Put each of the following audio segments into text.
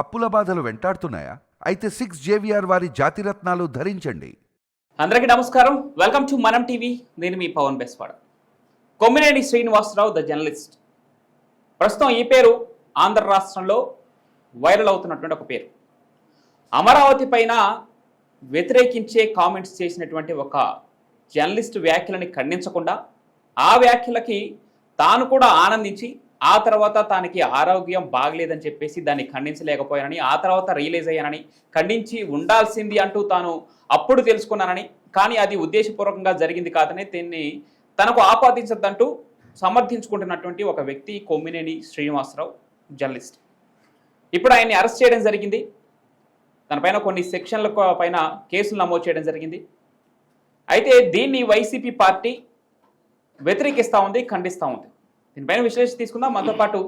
అప్పుల బాధలు వెంటాడుతున్నాయా? అయితే సిక్స్ జేవిఆర్ వారి జాతిరత్నాలు ధరించండి. అందరికీ నమస్కారం. వెల్కమ్ టు మనం టీవీ నేను మీ పవన్ బెస్వాడ. కొమ్మినేని శ్రీనివాసరావు ద జర్నలిస్ట్ ప్రస్తుతం ఈ పేరు ఆంధ్ర రాష్ట్రంలో వైరల్ అవుతున్నటువంటి ఒక పేరు. అమరావతి పైన వ్యతిరేకించే కామెంట్స్ చేసినటువంటి ఒక జర్నలిస్ట్ వ్యాఖ్యలని ఖండించకుండా ఆ వ్యాఖ్యలకి తాను కూడా ఆనందించి ఆ తర్వాత తనకి ఆరోగ్యం బాగలేదని చెప్పేసి దాన్ని ఖండించలేకపోయానని ఆ తర్వాత రియలైజ్ అయ్యానని ఖండించి ఉండాల్సింది అంటూ తాను అప్పుడు తెలుసుకున్నానని కానీ అది ఉద్దేశపూర్వకంగా జరిగింది కాదని దీన్ని తనకు ఆపాదించద్దంటూ సమర్థించుకుంటున్నటువంటి ఒక వ్యక్తి కొమ్మినేని శ్రీనివాసరావు జర్నలిస్ట్. ఇప్పుడు ఆయన్ని అరెస్ట్ చేయడం జరిగింది. దానిపైన కొన్ని సెక్షన్ల పైన కేసులు నమోదు చేయడం జరిగింది. అయితే దీన్ని వైసీపీ పార్టీ వ్యతిరేకిస్తూ ఉంది ఖండిస్తూ ఉంది. దీనిపైన విశ్లేషణ తీసుకుందాం. మనతో పాటు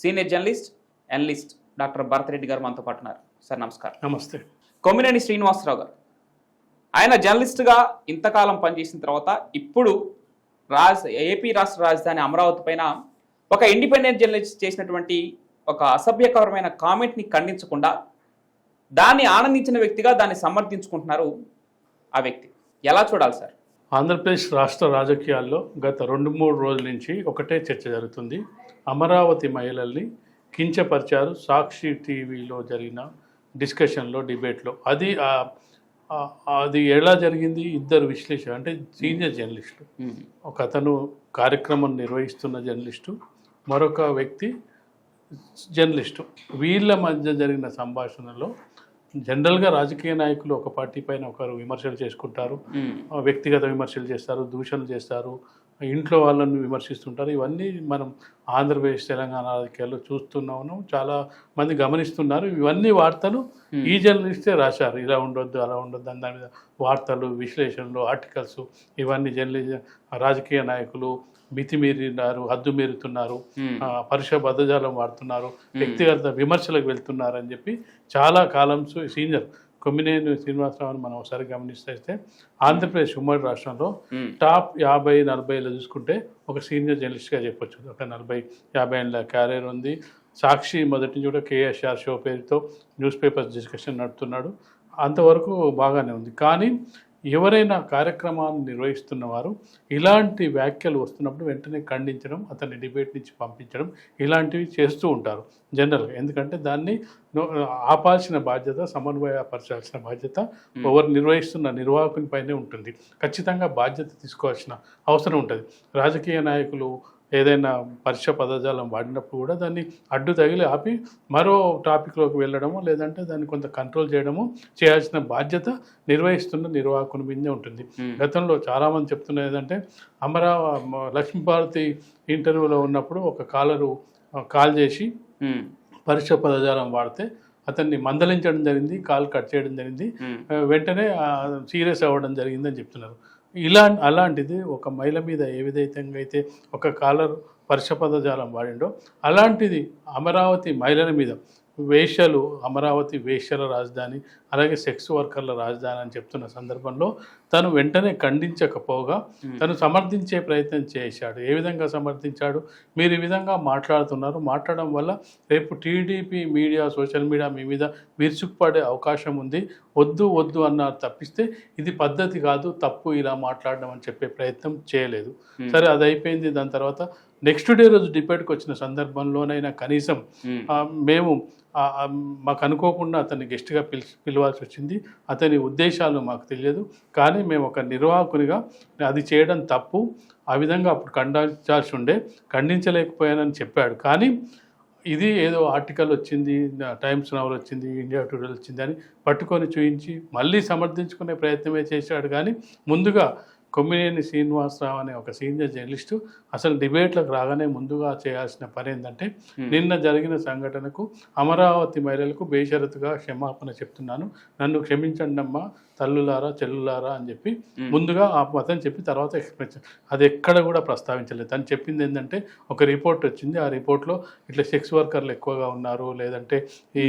senior journalist analyst doctor Bharath Reddy గారు మనతో పాటు ఉన్నారు. సార్ నమస్కారం. నమస్తే. కొమ్మినేని శ్రీనివాసరావు గారు. ఆయన జర్నలిస్ట్గా ఇంతకాలం పనిచేసిన తర్వాత ఇప్పుడు రాజ్ ఏపీ రాష్ట్ర రాజధాని అమరావతి పైన ఒక ఇండిపెండెంట్ జర్నలిస్ట్ చేసినటువంటి ఒక అసభ్యకరమైన కామెంట్ని ఖండించకుండా దాన్ని ఆనందించిన వ్యక్తిగా దాన్ని సమర్థించుకుంటున్నారు ఆ వ్యక్తి. ఎలా చూడాలి సార్? ఆంధ్రప్రదేశ్ రాష్ట్ర రాజకీయాల్లో గత రెండు మూడు రోజుల నుంచి ఒకటే చర్చ జరుగుతుంది. అమరావతి మహిళల్ని కించపరిచారు. సాక్షి టీవీలో జరిగిన డిస్కషన్లో డిబేట్లో. అది అది ఎలా జరిగింది? ఇద్దరు విశ్లేషణ అంటే సీనియర్ జర్నలిస్టులు ఒక అతను కార్యక్రమం నిర్వహిస్తున్న జర్నలిస్టు. మరొక వ్యక్తి జర్నలిస్టు. వీళ్ళ మధ్య జరిగిన సంభాషణలో జనరల్గా రాజకీయ నాయకులు ఒక పార్టీ పైన ఒకరు విమర్శలు చేసుకుంటారు. వ్యక్తిగత విమర్శలు చేస్తారు దూషణలు చేస్తారు. ఇంట్లో వాళ్ళని విమర్శిస్తుంటారు. ఇవన్నీ మనం ఆంధ్రప్రదేశ్ తెలంగాణ రాజకీయాల్లో చూస్తున్నాము. చాలా మంది గమనిస్తున్నారు. ఇవన్నీ వార్తలు ఈ జర్నలిస్టే రాశారు. ఇలా ఉండొద్దు అలా ఉండొద్దు అని దాని మీద వార్తలు విశ్లేషణలు ఆర్టికల్స్ ఇవన్నీ జర్నలిజం రాజకీయ నాయకులు మితిమీరినారు హద్దు మీరుతున్నారు. పరుష బద్ధజాలం వాడుతున్నారు. వ్యక్తిగత విమర్శలకు వెళ్తున్నారు అని చెప్పి చాలా కాలం సు- సీనియర్ కొమ్మినేని శ్రీనివాసరావుని మనం ఒకసారి గమనిస్తే ఆంధ్రప్రదేశ్ ఉమ్మడి రాష్ట్రంలో టాప్ యాభై నలభైలో చూసుకుంటే ఒక సీనియర్ జర్నలిస్ట్గా చెప్పొచ్చు. ఒక నలభై యాభై ఏళ్ళ క్యారియర్ ఉంది. సాక్షి మొదటి నుంచి కూడా కేఎస్ఆర్ షో పేరుతో న్యూస్ పేపర్స్ డిస్కషన్ నడుపుతున్నాడు. అంతవరకు బాగానే ఉంది. కానీ ఎవరైనా కార్యక్రమాన్ని నిర్వహిస్తున్న వారు ఇలాంటి వ్యాఖ్యలు వస్తున్నప్పుడు వెంటనే ఖండించడం అతన్ని డిబేట్ నుంచి పంపించడం ఇలాంటివి చేస్తూ ఉంటారు జనరల్గా. ఎందుకంటే దాన్ని ఆపాల్సిన బాధ్యత సమన్వయపరచాల్సిన బాధ్యత ఎవరు నిర్వహిస్తున్న నిర్వాహకుని పైనే ఉంటుంది. ఖచ్చితంగా బాధ్యత తీసుకోవాల్సిన అవసరం ఉంటుంది. రాజకీయ నాయకులు ఏదైనా పరీక్ష పదజాలం వాడినప్పుడు కూడా దాన్ని అడ్డు తగిలి ఆపి మరో టాపిక్లోకి వెళ్ళడము లేదంటే దాన్ని కొంత కంట్రోల్ చేయడము చేయాల్సిన బాధ్యత నిర్వహిస్తున్న నిర్వాహకుని మీదే ఉంటుంది. గతంలో చాలామంది చెప్తున్నది ఏంటంటే అమరావ మ- లక్ష్మీభారతి ఇంటర్వ్యూలో ఉన్నప్పుడు ఒక కాలరు కాల్ చేసి పరీక్ష పదజాలం వాడితే అతన్ని మందలించడం జరిగింది కాల్ కట్ చేయడం జరిగింది వెంటనే సీరియస్ అవ్వడం జరిగిందని చెప్తున్నారు. ఇలా అలాంటిది ఒక మహిళ మీద ఏ విధంగా అయితే ఒక కాలర్ పరుష జాలం వాడిండో అలాంటిది అమరావతి మహిళల మీద వేషలు అమరావతి వేశ్యల రాజధాని అలాగే సెక్స్ వర్కర్ల రాజధాని అని చెప్తున్న సందర్భంలో తను వెంటనే ఖండించకపోగా తను సమర్థించే ప్రయత్నం చేశాడు. ఏ విధంగా సమర్థించాడు? మీరు ఈ విధంగా మాట్లాడుతున్నారు. మాట్లాడడం వల్ల రేపు టీడీపీ మీడియా సోషల్ మీడియా మీ మీద విరుచుకుపడే అవకాశం ఉంది. వద్దు వద్దు అన్నారు తప్పిస్తే ఇది పద్ధతి కాదు తప్పు ఇలా మాట్లాడడం అని చెప్పే ప్రయత్నం చేయలేదు. సరే అది అయిపోయింది. దాని తర్వాత నెక్స్ట్ డే రోజు డిబేట్కి వచ్చిన సందర్భంలోనైనా కనీసం మేము మాకు అనుకోకుండా అతన్ని గెస్ట్గా పిలి పిలవాల్సి వచ్చింది. అతని ఉద్దేశాలు మాకు తెలియదు. కానీ మేము ఒక నిర్వాహకునిగా అది చేయడం తప్పు. ఆ విధంగా అప్పుడు ఖండించాల్సి ఉండే ఖండించలేకపోయానని చెప్పాడు. కానీ ఇది ఏదో ఆర్టికల్ వచ్చింది టైమ్స్ నవల్ వచ్చింది ఇండియా టుడే వచ్చింది అని పట్టుకొని చూయించి మళ్ళీ సమర్థించుకునే ప్రయత్నమే చేశాడు. కానీ ముందుగా కొమ్మినేని శ్రీనివాసరావు అనే ఒక సీనియర్ జర్నలిస్టు అసలు డిబేట్లకు రాగానే ముందుగా చేయాల్సిన పని ఏంటంటే నిన్న జరిగిన సంఘటనకు అమరావతి మహిళలకు బేషరతుగా క్షమాపణ చెప్తున్నాను. నన్ను క్షమించండి అమ్మా తల్లులారా చెల్లులారా అని చెప్పి ముందుగా ఆ మతం చెప్పి తర్వాత ఎక్స్ప్రెస్ అది ఎక్కడ కూడా ప్రస్తావించలేదు. తను చెప్పింది ఏంటంటే ఒక రిపోర్ట్ వచ్చింది. ఆ రిపోర్ట్లో ఇట్లా సెక్స్ వర్కర్లు ఎక్కువగా ఉన్నారు లేదంటే ఈ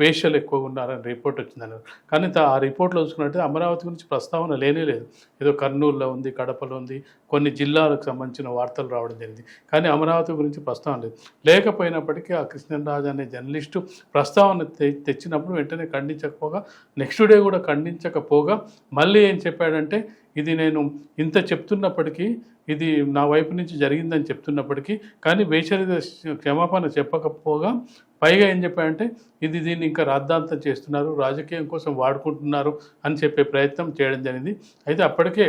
వేష్యలు ఎక్కువగా ఉన్నారని రిపోర్ట్ వచ్చింది అన్నారు కానీ ఆ రిపోర్ట్లో చూసుకున్నట్టు అమరావతి గురించి ప్రస్తావన లేనే లేదు. ఏదో కర్నూలులో ఉంది కడపలో ఉంది కొన్ని జిల్లాలకు సంబంధించిన వార్తలు రావడం జరిగింది. కానీ అమరావతి గురించి ప్రస్తావన లేదు. లేకపోయినప్పటికీ ఆ కృష్ణరాజు అనే జర్నలిస్టు ప్రస్తావన తెచ్చినప్పుడు వెంటనే ఖండించకపోగా నెక్స్ట్ డే కూడా ఖండించకపోగా మళ్ళీ ఏం చెప్పాడంటే ఇది నేను ఇంత చెప్తున్నప్పటికీ ఇది నా వైపు నుంచి జరిగిందని చెప్తున్నప్పటికీ కానీ బేషరత క్షమాపణ చెప్పకపోగా పైగా ఏం చెప్పాడంటే ఇది దీన్ని ఇంకా రాద్ధాంతం చేస్తున్నారు రాజకీయం కోసం వాడుకుంటున్నారు అని చెప్పే ప్రయత్నం చేయడం జరిగింది. అయితే అప్పటికే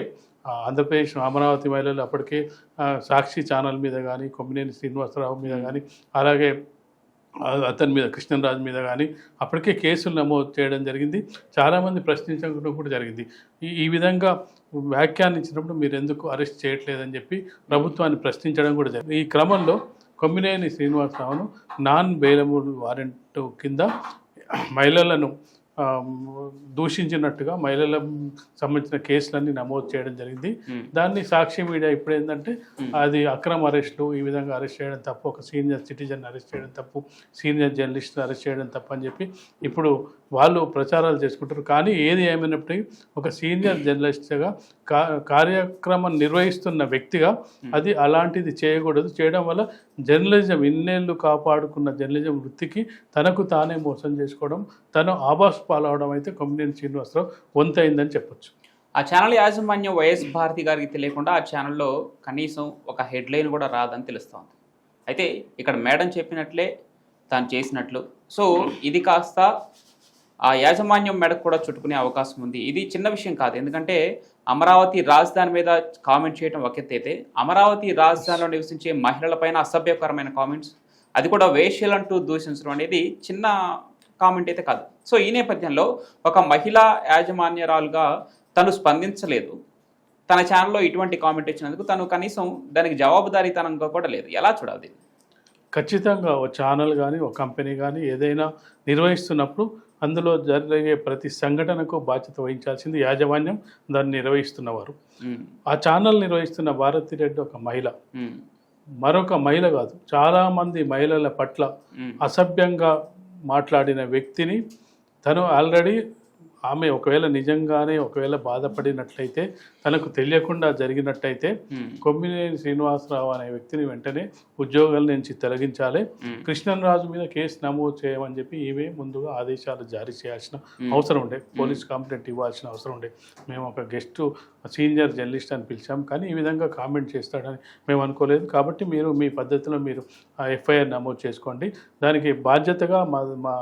ఆంధ్రప్రదేశ్ అమరావతి మహిళలు అప్పటికే సాక్షి ఛానల్ మీద కానీ కొమ్మినేని శ్రీనివాసరావు మీద కానీ అలాగే అతని మీద కృష్ణరాజు మీద కానీ అప్పటికే కేసులు నమోదు చేయడం జరిగింది. చాలామంది ప్రశ్నించడం కూడా జరిగింది. ఈ ఈ విధంగా వ్యాఖ్యానించినప్పుడు మీరు ఎందుకు అరెస్ట్ చేయట్లేదని చెప్పి ప్రభుత్వాన్ని ప్రశ్నించడం కూడా జరిగింది. ఈ క్రమంలో కొమ్మినేని శ్రీనివాసరావును నాన్ బెయిలబుల్ వారెంట్ కింద మహిళలను దూషించినట్టుగా మహిళలకు సంబంధించిన కేసులన్నీ నమోదు చేయడం జరిగింది. దాన్ని సాక్షి మీడియా ఇప్పుడు ఏంటంటే అది అక్రమ అరెస్టులు ఈ విధంగా అరెస్ట్ చేయడం తప్పు ఒక సీనియర్ సిటిజన్ అరెస్ట్ చేయడం తప్పు సీనియర్ జర్నలిస్ట్ అరెస్ట్ చేయడం తప్పు అని చెప్పి ఇప్పుడు వాళ్ళు ప్రచారాలు చేసుకుంటారు. కానీ ఏది ఏమైనప్పటికీ ఒక సీనియర్ జర్నలిస్ట్గా కా కార్యక్రమం నిర్వహిస్తున్న వ్యక్తిగా అది అలాంటిది చేయకూడదు. చేయడం వల్ల జర్నలిజం ఇన్నేళ్ళు కాపాడుకున్న జర్నలిజం వృత్తికి తనకు తానే మోసం చేసుకోవడం తను ఆభాస్ పాలవడం అయితే కొమ్మినేని శ్రీనివాసరావు వంతైందని చెప్పొచ్చు. ఆ ఛానల్ యాజమాన్యం వైఎస్ భారతి గారికి తెలియకుండా ఆ ఛానల్లో కనీసం ఒక హెడ్లైన్ కూడా రాదని తెలుస్తోంది. అయితే ఇక్కడ మేడం చెప్పినట్లే తాను చేసినట్లు. సో ఇది కాస్త ఆ యాజమాన్యం మెడకు కూడా చుట్టుకునే అవకాశం ఉంది. ఇది చిన్న విషయం కాదు. ఎందుకంటే అమరావతి రాజధాని మీద కామెంట్ చేయడం ఒక ఎత్తు అయితే అమరావతి రాజధానిలో నివసించే మహిళలపైన అసభ్యకరమైన కామెంట్స్ అది కూడా వేష్యలంటూ దూషించడం అనేది చిన్న కామెంట్ అయితే కాదు. సో ఈ నేపథ్యంలో ఒక మహిళా యాజమాన్యరాలుగా తను స్పందించలేదు. తన ఛానల్లో ఇటువంటి కామెంట్ ఇచ్చినందుకు తను కనీసం దానికి జవాబుదారీతనంగా కూడా లేదు. ఎలా చూడాలి ఖచ్చితంగా ఒక ఛానల్ కానీ ఒక కంపెనీ కానీ ఏదైనా నిర్వహిస్తున్నప్పుడు అందులో జరిగే ప్రతి సంఘటనకు బాధ్యత వహించాల్సింది యాజమాన్యం దాన్ని నిర్వహిస్తున్నవారు. ఆ ఛానల్ నిర్వహిస్తున్న భారతి రెడ్డి ఒక మహిళ. మరొక మహిళ కాదు చాలామంది మహిళల పట్ల అసభ్యంగా మాట్లాడిన వ్యక్తిని తను ఆల్రెడీ ఆమె ఒకవేళ నిజంగానే ఒకవేళ బాధపడినట్లయితే తనకు తెలియకుండా జరిగినట్టయితే కొమ్మినేని శ్రీనివాసరావు అనే వ్యక్తిని వెంటనే ఉద్యోగాల నుంచి తొలగించాలి. కృష్ణరాజు మీద కేసు నమోదు చేయమని చెప్పి ఈమె ముందుగా ఆదేశాలు జారీ చేయాల్సిన అవసరం ఉండే. పోలీస్ కంప్లైంట్ ఇవ్వాల్సిన అవసరం ఉండే. మేము ఒక గెస్ట్ సీనియర్ జర్నలిస్ట్ అని పిలిచాం. కానీ ఈ విధంగా కామెంట్ చేస్తాడని మేము అనుకోలేదు. కాబట్టి మీరు మీ పద్ధతిలో మీరు ఎఫ్ఐఆర్ నమోదు చేసుకోండి. దానికి బాధ్యతగా మా మా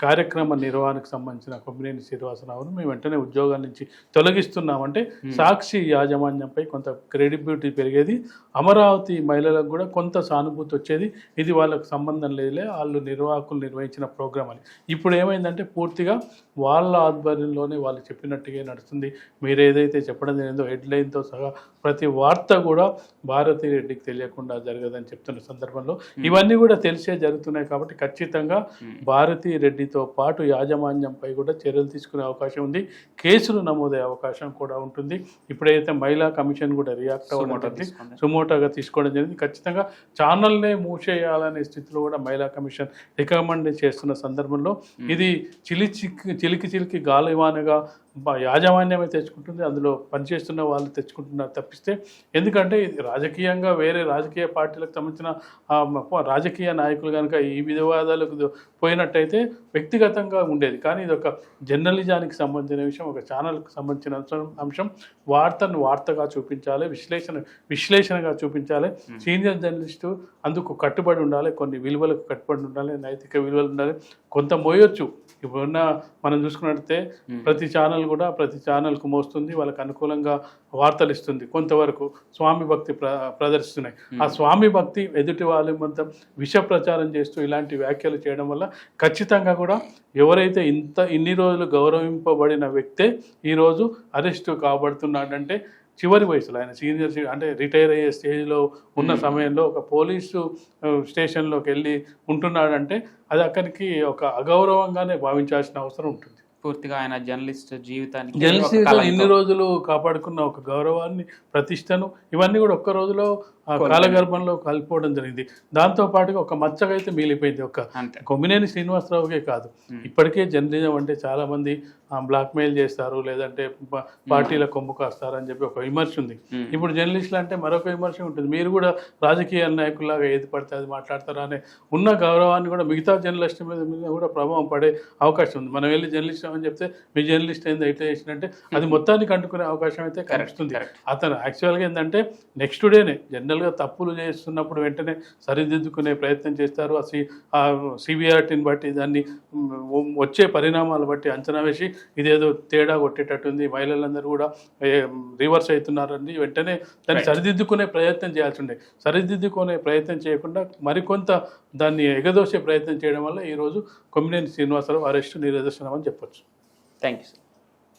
కార్యక్రమ నిర్వహణకు సంబంధించిన కొమ్మినేని శ్రీనివాసరావును మేము వెంటనే ఉద్యోగాల నుంచి తొలగిస్తున్నామంటే సాక్షి యాజమాన్యంపై కొంత క్రెడిబిలిటీ పెరిగేది అమరావతి మహిళలకు కూడా కొంత సానుభూతి వచ్చేది. ఇది వాళ్ళకు సంబంధం లేదులే వాళ్ళు నిర్వాహకులు నిర్వహించిన ప్రోగ్రామ్ అని. ఇప్పుడు ఏమైందంటే పూర్తిగా వాళ్ళ ఆధ్వర్యంలోనే వాళ్ళు చెప్పినట్టుగా నడుస్తుంది. మీరు ఏదైతే చెప్పడం జరిగిందో హెడ్లైన్తో సహా ప్రతి వార్త కూడా భారతి రెడ్డికి తెలియకుండా జరగదని చెప్తున్న సందర్భంలో ఇవన్నీ కూడా తెలిసే జరుగుతున్నాయి కాబట్టి ఖచ్చితంగా భారతి రెడ్డితో పాటు యాజమాన్యంపై కూడా చర్యలు తీసుకునే అవకాశం ఉంది. కేసులు నమోదయ్యే అవకాశం కూడా ఉంటుంది. ఇప్పుడైతే మహిళా కమిషన్ కూడా రియాక్ట్ అవ్వడం. సుమోటోగా తీసుకోవడం జరిగింది. ఖచ్చితంగా ఛానల్నే మూసేయాలనే స్థితిలో కూడా మహిళా కమిషన్ రికమెండ్ చేస్తున్న సందర్భంలో ఇది చిలి చిక్కి చిలికి చిలికి గాలివానగా బ- యాజమాన్యమే తెచ్చుకుంటుంది అందులో పనిచేస్తున్న వాళ్ళు తెచ్చుకుంటున్నారు తప్పిస్తే ఎందుకంటే ఇది రాజకీయంగా వేరే రాజకీయ పార్టీలకు సంబంధించిన రాజకీయ నాయకులు కనుక ఈ వివాదాలకు దో- పోయినట్టయితే వ్యక్తిగతంగా ఉండేది. కానీ ఇది ఒక జర్నలిజానికి సంబంధించిన విషయం ఒక ఛానల్కి సంబంధించిన అంశం- అంశం. వార్తను వార్తగా చూపించాలి విశ్లేషణ విశ్లేషణగా చూపించాలి. సీనియర్ జర్నలిస్టు అందుకు కట్టుబడి ఉండాలి కొన్ని విలువలకు కట్టుబడి ఉండాలి నైతిక విలువలు ఉండాలి. కొంత మోయొచ్చు ఇప్పుడున్న మనం చూసుకున్నట్లయితే ప్రతి ఛానల్ కూడా ప్రతి ఛానల్కు మోస్తుంది వాళ్ళకి అనుకూలంగా వార్తలు ఇస్తుంది కొంతవరకు స్వామి భక్తి ప్ర ప్రదర్శిస్తున్నాయి. ఆ స్వామి భక్తి ఎదుటి వాళ్ళ మొత్తం విష ప్రచారం చేస్తూ ఇలాంటి వ్యాఖ్యలు చేయడం వల్ల ఖచ్చితంగా కూడా ఎవరైతే ఇంత ఇన్ని రోజులు గౌరవింపబడిన వ్యక్తే ఈరోజు అరెస్టు కాబడుతున్నాడంటే చివరి వయసులో ఆయన సీనియర్ అంటే రిటైర్ అయ్యే స్టేజ్లో ఉన్న సమయంలో ఒక పోలీసు స్టేషన్లోకి వెళ్ళి ఉంటున్నాడంటే అది అక్కడికి ఒక అగౌరవంగానే భావించాల్సిన అవసరం ఉంటుంది. పూర్తిగా ఆయన జర్నలిస్ట్ జీవితానికి జర్నలిస్ట్. ఇన్ని రోజులు కాపాడుకున్న ఒక గౌరవాన్ని ప్రతిష్టను ఇవన్నీ కూడా ఒక్క రోజులో కాలగర్భంలో కలిపోవడం జరిగింది. దాంతో పాటుగా ఒక మచ్చగా అయితే మిగిలిపోయింది. ఒక కొమ్మినేని శ్రీనివాసరావుకే కాదు. ఇప్పటికే జర్నలిజం అంటే చాలా మంది బ్లాక్మెయిల్ చేస్తారు లేదంటే పార్టీల కొమ్ము కాస్తారు అని చెప్పి ఒక విమర్శ ఉంది. ఇప్పుడు జర్నలిస్టులు అంటే మరొక విమర్శ ఉంటుంది. మీరు కూడా రాజకీయ నాయకుల్లాగా ఏది పడితే అది మాట్లాడతారా అనే ఉన్న గౌరవాన్ని కూడా మిగతా జర్నలిస్ట్ మీద మీద కూడా ప్రభావం పడే అవకాశం ఉంది. మనం వెళ్ళి జర్నలిస్ట్ అని చెప్తే మీ జర్నలిస్ట్ ఏంది ఇట్లా చేసినట్టే అది మొత్తానికి అంటుకునే అవకాశం అయితే కనిపిస్తుంది. అతను యాక్చువల్గా ఏంటంటే నెక్స్ట్ డేనే జనరల్గా తప్పులు చేస్తున్నప్పుడు వెంటనే సరిదిద్దుకునే ప్రయత్నం చేస్తారు. ఆ సి ఆ సివిఆర్టీని బట్టి దాన్ని వచ్చే పరిణామాలు బట్టి అంచనా వేసి ఇదేదో తేడా కొట్టేటట్టుంది. మహిళలందరూ కూడా రివర్స్ అవుతున్నారని వెంటనే దాన్ని. సరిదిద్దుకునే ప్రయత్నం చేయాల్సి ఉండే సరిదిద్దుకునే ప్రయత్నం చేయకుండా మరికొంత దాన్ని ఎగదోసే ప్రయత్నం చేయడం వల్ల ఈరోజు కొమ్మినేని శ్రీనివాసరావు అరెస్టు నిరదర్శనం అని చెప్పొచ్చు. Thank you sir